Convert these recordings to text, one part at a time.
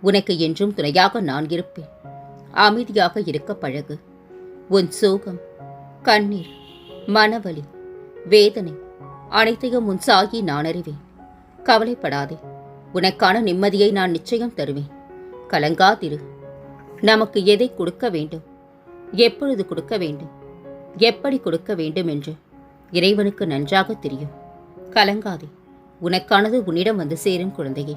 உனக்கு என்றும் துணையாக நான் இருப்பேன். அமைதியாக இருக்க பழகு. உன் சோகம் கண்ணீர் மனவலி வேதனை அனைத்தையும் உன் சாகி நான் அறிவேன். கவலைப்படாதே உனக்கான நிம்மதியை நான் நிச்சயம் தருவேன். கலங்காதிரு. நமக்கு எதை கொடுக்க வேண்டும்? எப்பொழுது கொடுக்க வேண்டும்? எப்படி கொடுக்க வேண்டும் என்று இறைவனுக்கு நன்றாக தெரியும். கலங்காதே உனக்கானது உன்னிடம் வந்து சேரும் குழந்தையே.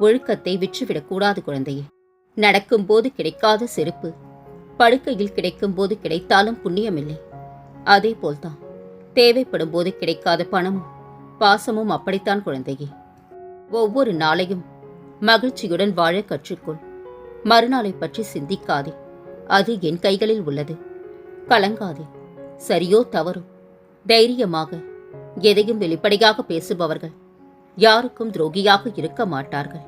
ஒழுக்கத்தை விற்றுவிடக்கூடாது குழந்தையே. நடக்கும்போது கிடைக்காத செருப்பு. படுக்கையில் கிடைக்கும்போது கிடைத்தாலும் புண்ணியமில்லை. அதே போல்தான் தேவைப்படும் போது கிடைக்காத பணமும் பாசமும் அப்படித்தான் குழந்தையே. ஒவ்வொரு நாளையும் மகிழ்ச்சியுடன் வாழ கற்றுக்கொள். மறுநாளை பற்றி சிந்திக்காதே. அது என் கைகளில் உள்ளது. கலங்காதே. சரியோ தவறோ. தைரியமாக எதையும் வெளிப்படையாக பேசுபவர்கள் யாருக்கும் துரோகியாக இருக்க மாட்டார்கள்.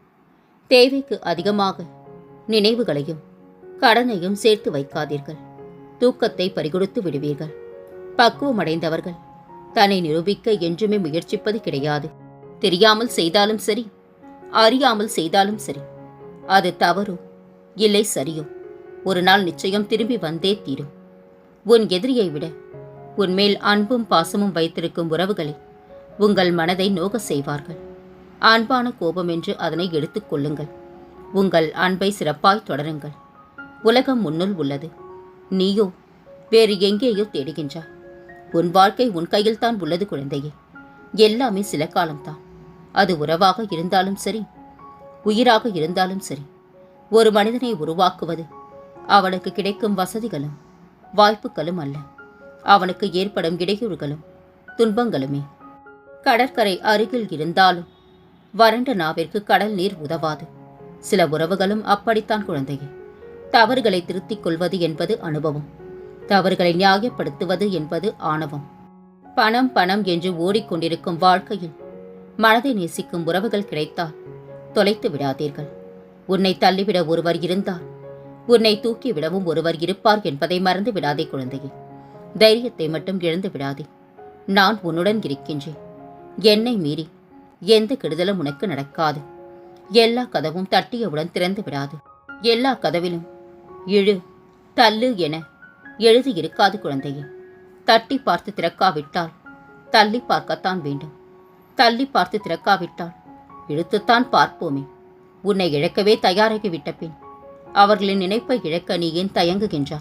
தேவைக்கு அதிகமாக நினைவுகளையும் கடனையும் சேர்த்து வைக்காதீர்கள். தூக்கத்தை பறிகொடுத்து விடுவீர்கள். பக்குவமடைந்தவர்கள் தன்னை நிரூபிக்க என்றுமே முயற்சிப்பது கிடையாது. தெரியாமல் செய்தாலும் சரி அறியாமல் செய்தாலும் சரி அது தவறோ இல்லை சரியோ ஒரு நாள் நிச்சயம் திரும்பி வந்தே தீரும். உன் எதிரியை விட உன்மேல் அன்பும் பாசமும் வைத்திருக்கும் உறவுகளை உங்கள் மனதை நோக செய்வார்கள். அன்பான கோபம் என்று அதனை எடுத்துக் கொள்ளுங்கள். உங்கள் அன்பை சிறப்பாய் தொடருங்கள். உலகம் முன்னுள் உள்ளது. நீயோ வேறு எங்கேயோ தேடுகின்றாய். உன் வாழ்க்கை உன் கையில் தான் உள்ளது குழந்தையே. எல்லாமே சில காலம்தான். அது உறவாக இருந்தாலும் சரி உயிராக இருந்தாலும் சரி ஒரு மனிதனை உருவாக்குவது அவனுக்கு கிடைக்கும் வசதிகளும் வாய்ப்புகளும் அல்ல. அவனுக்கு ஏற்படும் இடையூறுகளும் துன்பங்களுமே. கடற்கரை அருகில் இருந்தாலும் வறண்ட நாவிற்கு கடல் நீர் உதவாது. சில உறவுகளும் அப்படித்தான் குழந்தையே. தவறுகளை திருத்திக் கொள்வது என்பது அனுபவம். தவறுகளை நியாயப்படுத்துவது என்பது ஆணவம். பணம் பணம் என்று ஓடிக்கொண்டிருக்கும் வாழ்க்கையில் மனதை நேசிக்கும் உறவுகள் கிடைத்தால் தொலைத்து விடாதீர்கள். உன்னை தள்ளிவிட ஒருவர் இருந்தால் உன்னை தூக்கிவிடவும் ஒருவர் இருப்பார் என்பதை மறந்து விடாதே குழந்தையே. தைரியத்தை மட்டும் இழந்து விடாதே. நான் உன்னுடன் இருக்கின்றேன். என்னை மீறி எந்த கெடுதலும் உனக்கு நடக்காது. எல்லா கதவும் தட்டியவுடன் திறந்து விடாது. எல்லா கதவிலும் இழு தள்ளு என எழுதி இருக்காது குழந்தையே. தட்டி பார்த்து திறக்காவிட்டால் தள்ளி பார்க்கத்தான் வேண்டும். தள்ளி பார்த்து திறக்காவிட்டால் இழுத்துத்தான் பார்ப்போமே. உன்னை இழக்கவே தயாராகிவிட்ட பின் அவர்களின் நினைப்பை இழக்க நீ ஏன் தயங்குகின்றா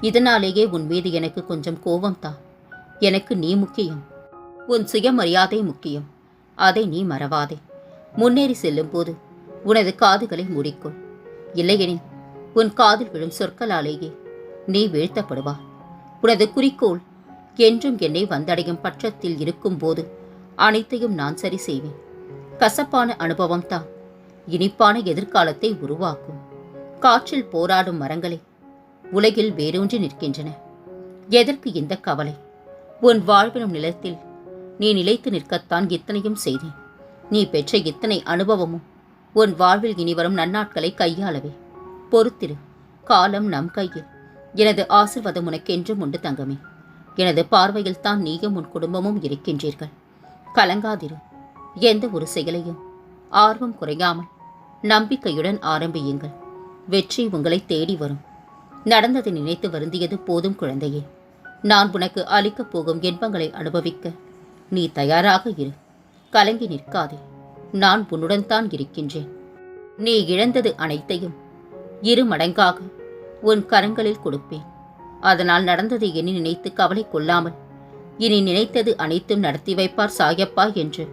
இதனாலேயே உன் மீது எனக்கு கொஞ்சம் கோபம்தான் எனக்கு நீ முக்கியம். உன் சுயமரியாதை முக்கியம். அதை நீ மறவாதே. முன்னேறி செல்லும்போது உனது காதுகளை மூடிக்கொள். இல்லையெனில் உன் காதில் விழும் சொற்களாலேயே நீ வீழ்த்தப்படுவார் உனது குறிக்கோள் என்றும் என்னை வந்தடையும் பட்சத்தில் இருக்கும்போது அனைத்தையும் நான் சரி செய்வேன். கசப்பான அனுபவம் தான் இனிப்பான எதிர்காலத்தை உருவாக்கும். காற்றில் போராடும் மரங்களே உலகில் வேரூன்றி நிற்கின்றன. எதற்கு இந்த கவலை? உன் வாழ்வினும் நிலத்தில் நீ நிலைத்து நிற்கத்தான் இத்தனையும் செய்தேன். நீ பெற்ற இத்தனை அனுபவமும் உன் வாழ்வில் இனிவரும் நன்னாட்களை கையாளவே. பொறுத்திரு காலம் நம் கையில். எனது ஆசிர்வாதம் உனக்கென்றும் உண்டு தங்கமே. எனது பார்வையில் தான் நீயும் உன் குடும்பமும் இருக்கின்றீர்கள். கலங்காதிரு எந்த ஒரு செயலையும் ஆர்வம் குறையாமல் நம்பிக்கையுடன் ஆரம்பியுங்கள். வெற்றி உங்களை தேடி வரும். நடந்ததை நினைத்து வருந்தியது போதும் குழந்தையே. நான் உனக்கு அளிக்கப் போகும் இன்பங்களை அனுபவிக்க நீ தயாராக இரு. கலங்கி நிற்காதே. நான் உன்னுடன் தான் இருக்கின்றேன். நீ இழந்தது அனைத்தையும் இரு மடங்காக உன் கரங்களில் கொடுப்பேன். அதனால் நடந்ததை எண்ணி நினைத்து கவலை கொள்ளாமல் இனி நினைத்தது அனைத்தும் நடத்தி வைப்பார் சாயப்பா என்று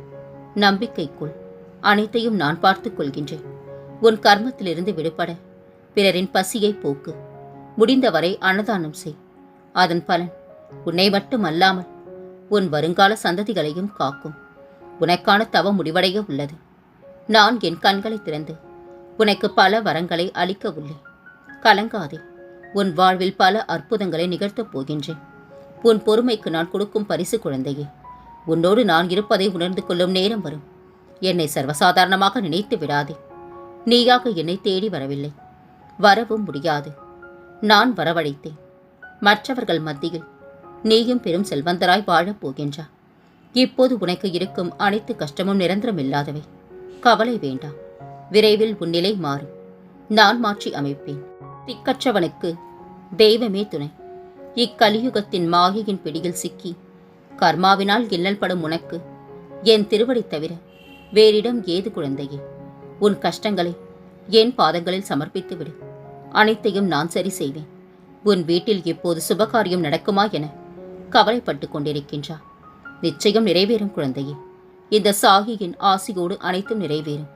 நம்பிக்கைக்குள் அனைத்தையும் நான் பார்த்துக் கொள்கின்றேன். உன் கர்மத்திலிருந்து விடுபட பிறரின் பசியை போக்கு. முடிந்தவரை அன்னதானம் செய். அதன் பலன் உன்னை மட்டும் அல்லாமல் உன் வருங்கால சந்ததிகளையும் காக்கும். உனக்கான தவம் முடிவடைய உள்ளது. நான் என் கண்களை திறந்து உனக்கு பல வரங்களை அளிக்க உள்ளேன். கலங்காதே. உன் வாழ்வில் பல அற்புதங்களை நிகழ்த்தப் போகின்றேன். உன் பொறுமைக்கு நான் கொடுக்கும் பரிசு குழந்தையே. உன்னோடு நான் இருப்பதை உணர்ந்து கொள்ளும் நேரம் வரும். என்னை சர்வசாதாரணமாக நினைத்து விடாதே. நீயாக என்னை தேடி வரவில்லை. வரவும் முடியாது. நான் வரவழைத்தேன். மற்றவர்கள் மத்தியில் நீயும் பெரும் செல்வந்தராய் வாழப் போகின்றா. இப்போது உனக்கு இருக்கும் அனைத்து கஷ்டமும் நிரந்தரமில்லாதவை கவலை வேண்டாம். விரைவில் உன் நிலை மாறும். நான் மாற்றி அமைப்பேன். திக்கற்றவனுக்கு தெய்வமே துணை. இக்கலியுகத்தின் மாயையின் பிடியில் சிக்கி கர்மாவினால் இல்லல் படும் உனக்கு என் திருவடி தவிர வேறிடம் ஏது குழந்தையே? உன் கஷ்டங்களை என் பாதங்களில் சமர்ப்பித்து விடு அனைத்தையும் நான் சரி செய்வேன். உன் வீட்டில் இப்போது சுபகாரியம் நடக்குமா என கவலைப்பட்டு கொண்டிருக்கின்றா நிச்சயம் நிறைவேறும் குழந்தையே. இந்த சாகியின் ஆசியோடு அனைத்தும் நிறைவேறும்.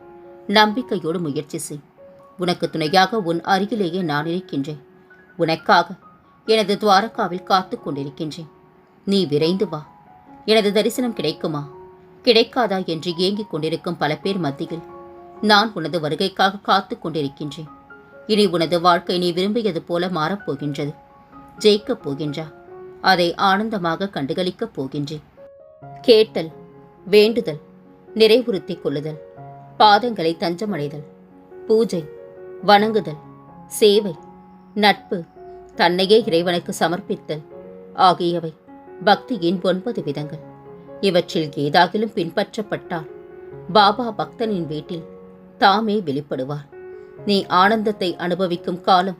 நம்பிக்கையோடு முயற்சி செய். உனக்கு துணையாக உன் அருகிலேயே நான் இருக்கின்றேன். உனக்காக எனது துவாரகாவில் காத்து கொண்டிருக்கின்றேன். நீ விரைந்து வா. எனது தரிசனம் கிடைக்குமா? கிடைக்காதா என்று ஏங்கிக் கொண்டிருக்கும் பல பேர் மத்தியில் நான் உனது வருகைக்காக காத்து கொண்டிருக்கின்றேன். இனி உனது வாழ்க்கை நீ விரும்பியது போல மாறப்போகின்றது ஜெயிக்கப் போகின்றா அதை ஆனந்தமாக கண்டுகளிக்கப் போகின்றேன். கேட்டல் வேண்டுதல் நிறைவுறுத்திக் கொள்ளுதல் பாதங்களை தஞ்சமடைதல் பூஜை வணங்குதல் சேவை நட்பு தன்னையே இறைவனுக்கு சமர்ப்பித்தல் ஆகியவை பக்தியின் ஒன்பது விதங்கள். இவற்றில் ஏதாகிலும் பின்பற்றப்பட்டால் பாபா பக்தனின் வீட்டில் தாமே வெளிப்படுவார். நீ ஆனந்தத்தை அனுபவிக்கும் காலம்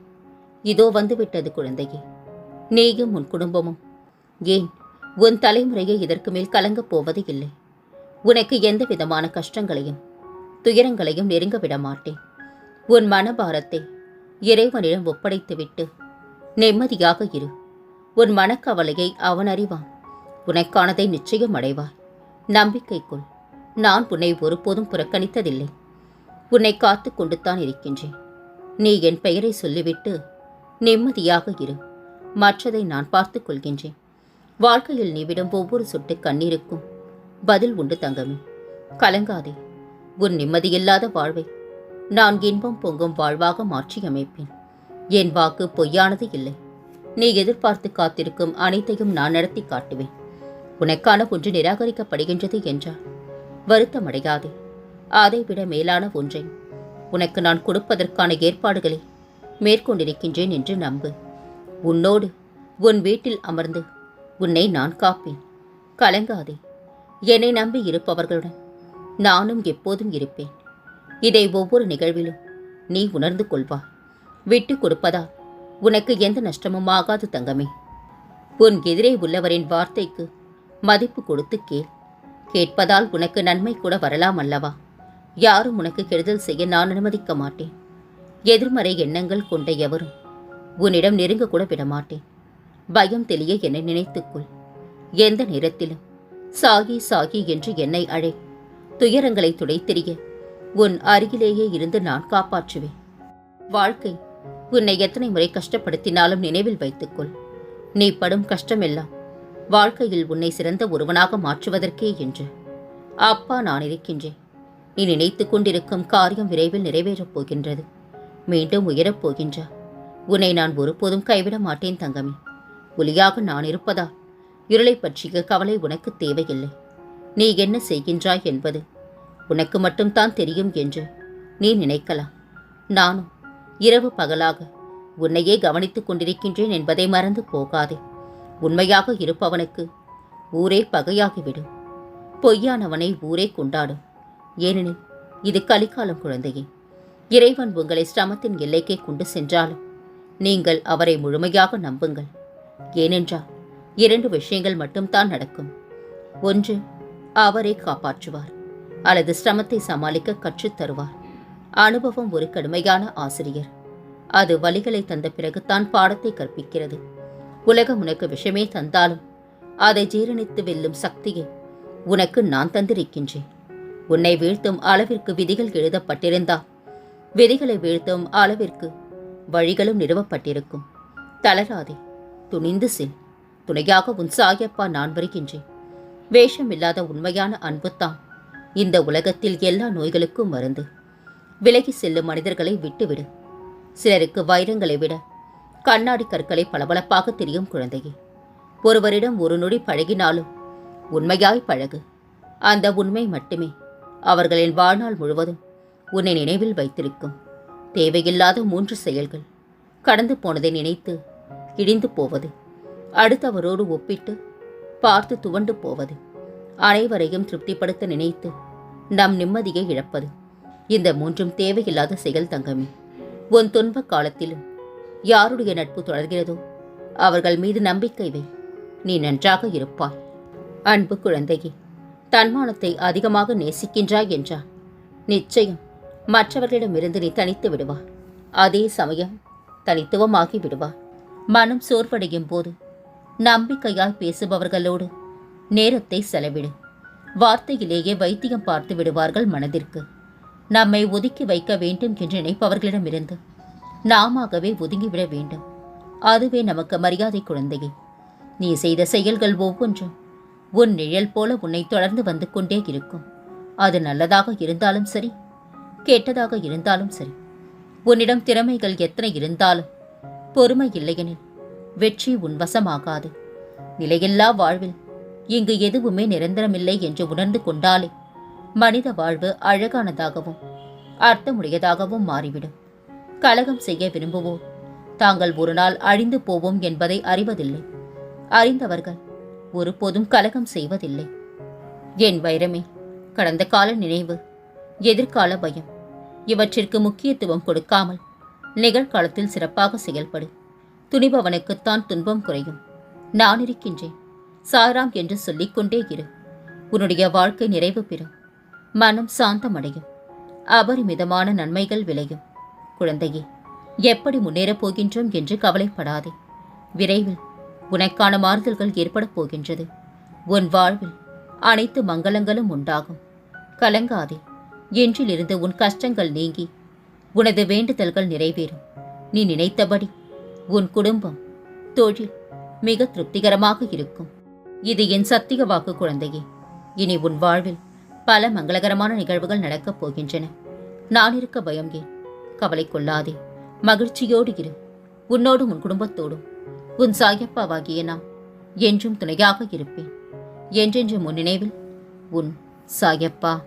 இதோ வந்துவிட்டது குழந்தையே. நீயும் உன் குடும்பமும். ஏன் உன் தலைமுறையை இதற்கு மேல் கலங்கப் போவது இல்லை. உனக்கு எந்த விதமான கஷ்டங்களையும் துயரங்களையும் நெருங்க விட மாட்டேன். உன் மனபாரத்தை இறைவனிடம் ஒப்படைத்துவிட்டு நிம்மதியாக இரு. உன் மனக்கவலையை அவன் அறிவான். உனக்கானதை நிச்சயம் அடைவாய். நம்பிக்கைக்குள் நான் உன்னை ஒருபோதும் புறக்கணித்ததில்லை. உன்னை காத்து கொண்டுத்தான் இருக்கின்றேன். நீ என் பெயரை சொல்லிவிட்டு நிம்மதியாக இரு. மற்றதை நான் பார்த்து கொள்கின்றேன். வாழ்க்கையில் நீ விடும் ஒவ்வொரு சொட்டு கண்ணீருக்கும் பதில் உண்டு தங்கமே. கலங்காதே உன் நிம்மதியில்லாத வாழ்வை நான் இன்பம் பொங்கும் வாழ்வாக மாற்றி அமைப்பேன் என் வாக்கு பொய்யானது இல்லை. நீ எதிர்பார்த்து காத்திருக்கும் அனைத்தையும் நான் நடத்தி காட்டுவேன். உனக்கான ஒன்று நிராகரிக்கப்படுகின்றது என்றால் வருத்தமடையாதே. அதைவிட மேலான ஒன்றை உனக்கு நான் கொடுப்பதற்கான ஏற்பாடுகளை மேற்கொண்டிருக்கின்றேன் என்று நம்பு. உன்னோடு உன் வீட்டில் அமர்ந்து உன்னை நான் காப்பேன். கலங்காதே. என்னை நம்பி இருப்பவர்களுடன் நானும் எப்போதும் இருப்பேன். இதை ஒவ்வொரு நிகழ்விலும் நீ உணர்ந்து கொள்வா விட்டு கொடுப்பதால் உனக்கு எந்த நஷ்டமும் ஆகாது தங்கமே. உன் எதிரே உள்ளவரின் வார்த்தைக்கு மதிப்பு கொடுத்து கேள். கேட்பதால் உனக்கு நன்மை கூட வரலாம் அல்லவா? யாரும் உனக்கு கெடுதல் செய்ய நான் அனுமதிக்க மாட்டேன். எதிர்மறை எண்ணங்கள் கொண்ட எவரும் உன்னிடம் நெருங்க கூட விடமாட்டேன். பயம் தெளிய என்னை நினைத்துக்கொள். எந்த நேரத்திலும் சாகி சாகி என்று என்னை அழை. துயரங்களை துடைத்தெறிய உன் அருகிலேயே இருந்து நான் காப்பாற்றுவேன். வாழ்க்கை உன்னை எத்தனை முறை கஷ்டப்படுத்தினாலும் நினைவில் வைத்துக்கொள். நீ படும் கஷ்டமெல்லாம் வாழ்க்கையில் உன்னை சிறந்த ஒருவனாக மாற்றுவதற்கே என்று. அப்பா நான் இருக்கின்றேன். நீ நினைத்துக் கொண்டிருக்கும் காரியம் விரைவில் நிறைவேறப் போகின்றது. மீண்டும் உயரப் போகின்றார் உன்னை நான் ஒருபோதும் கைவிட மாட்டேன் தங்கமே. ஒலியாக நான் இருப்பதால் இருளை பற்றிய கவலை உனக்கு தேவையில்லை. நீ என்ன செய்கின்றாய் என்பது உனக்கு மட்டும்தான் தெரியும் என்று நீ நினைக்கலாம். நானும் இரவு பகலாக உன்னையே கவனித்துக் கொண்டிருக்கின்றேன் என்பதை மறந்து போகாதே. உண்மையாக இருப்பவனுக்கு ஊரே பகையாகிவிடும் பொய்யானவனை ஊரே கொண்டாடும். ஏனெனில் இது கலிக்காலம் குழந்தையே. இறைவன் உங்களை சிரமத்தின் எல்லைக்கே கொண்டு சென்றாலும் நீங்கள் அவரை முழுமையாக நம்புங்கள். ஏனென்றால் இரண்டு விஷயங்கள் மட்டும்தான் நடக்கும். ஒன்று அவரை காப்பாற்றுவார் அல்லது சிரமத்தை சமாளிக்க கற்றுத் தருவார். அனுபவம் ஒரு கடுமையான ஆசிரியர். அது வழிகளை தந்த பிறகுதான் பாடத்தை கற்பிக்கிறது. உலகம் உனக்கு விஷமே தந்தாலும் அதை ஜீரணித்து வெல்லும் சக்தியை உனக்கு நான் தந்திருக்கின்றேன். உன்னை வீழ்த்தும் அளவிற்கு விதிகள் எழுதப்பட்டிருந்தால் விதிகளை வீழ்த்தும் அளவிற்கு வழிகளும் நிறுவப்பட்டிருக்கும். தளராதே துணிந்து செல். துணையாக உன் சாயப்பா நான் வருகின்றேன். வேஷமில்லாத உண்மையான அன்புத்தான். இந்த உலகத்தில் எல்லா நோய்களுக்கும் மருந்து. விலகி செல்லும் மனிதர்களை விட்டுவிடு. சிலருக்கு வைரங்களை விட கண்ணாடி கற்களை பளபளப்பாக தெரியும் குழந்தையே. ஒருவரிடம் ஒரு நொடி பழகினாலும் உண்மையாய் பழகு. அந்த உண்மை மட்டுமே. அவர்களின் வாழ்நாள் முழுவதும் உன்னை நினைவில் வைத்திருக்கும். தேவையில்லாத மூன்று செயல்கள். கடந்து போனதை நினைத்து இடிந்து போவது. அடுத்தவரோடு ஒப்பிட்டு பார்த்து துவண்டு போவது. அனைவரையும் திருப்திப்படுத்த நினைத்து நம் நிம்மதியை இழப்பது. இந்த மூன்றும் தேவையில்லாத செயல் தங்கமே. உன் துன்ப காலத்திலும் யாருடைய நட்பு தொடர்கிறதோ அவர்கள் மீது நம்பிக்கை வை. நீ நன்றாக இருப்பாய். அன்பு குழந்தையே தன்மானத்தை அதிகமாக நேசிக்கின்றாய் என்றார் நிச்சயம் மற்றவர்களிடமிருந்து நீ தனித்து விடுவாய் அதே சமயம் தனித்துவமாகி விடுவாய் மனம் சோர்வடையும் போது நம்பிக்கையால் பேசுபவர்களோடு நேரத்தை செலவிடு. வார்த்தையிலேயே வைத்தியம் பார்த்து விடுவார்கள் மனதிற்கு. நம்மை ஒதுக்கி வைக்க வேண்டும் என்று நினைப்பவர்களிடமிருந்து நாமாகவே ஒதுங்கிவிட வேண்டும். அதுவே நமக்கு மரியாதை குழந்தையே. நீ செய்த செயல்கள் ஒவ்வொன்றும் உன் நிழல் போல உன்னை தொடர்ந்து வந்து கொண்டே இருக்கும். அது நல்லதாக இருந்தாலும் சரி கெட்டதாக இருந்தாலும் சரி. உன்னிடம் திறமைகள் எத்தனை இருந்தாலும் பொறுமை இல்லையெனில் வெற்றி உன் வசமாகாது. நிலையில்லா வாழ்வில் இங்கு எதுவுமே நிரந்தரமில்லை என்று உணர்ந்து கொண்டாலே மனித வாழ்வு அழகானதாகவும் அர்த்தமுடையதாகவும் மாறிவிடும். கலகம் செய்ய விரும்புவோர் தாங்கள் ஒரு நாள் அழிந்து போவோம் என்பதை அறிவதில்லை. அறிந்தவர்கள் ஒருபோதும் கலகம் செய்வதில்லை. என் வைரமே கடந்த கால நினைவு எதிர்கால பயம் இவற்றிற்கு முக்கியத்துவம் கொடுக்காமல் நிகழ்காலத்தில் சிறப்பாக செயல்படு. துணிபவனுக்குத்தான் துன்பம் குறையும். நான் இருக்கின்றேன். சாராம் என்று சொல்லிக்கொண்டே இரு. உன்னுடைய வாழ்க்கை நிறைவு பெறும். மனம் சாந்தமடையும். அபரிமிதமான நன்மைகள் விளையும். குழந்தையே எப்படி முன்னேறப் போகின்றோம் என்று கவலைப்படாதே. விரைவில் உனக்கான மாறுதல்கள் ஏற்படப் போகின்றது. உன் வாழ்வில் அனைத்து மங்களங்களும் உண்டாகும். கலங்காதே. என்றிலிருந்து உன் கஷ்டங்கள் நீங்கி. உனது வேண்டுதல்கள் நிறைவேறும். நீ நினைத்தபடி உன் குடும்பம் தொழில் மிக திருப்திகரமாக இருக்கும். இது என் சத்திய வாக்கு குழந்தையே. இனி உன் வாழ்வில் பல மங்களகரமான நிகழ்வுகள் நடக்கப் போகின்றன. நான் இருக்க பயம் ஏன்? கவலை கொள்ளாதே. மகிழ்ச்சியோடு இரு. உன்னோடும் உன் குடும்பத்தோடும். உன் சாயப்பாவாகிய நான் என்றும் துணையாக இருப்பேன். என்றென்றும் உன் நினைவில் உன் சாயப்பா.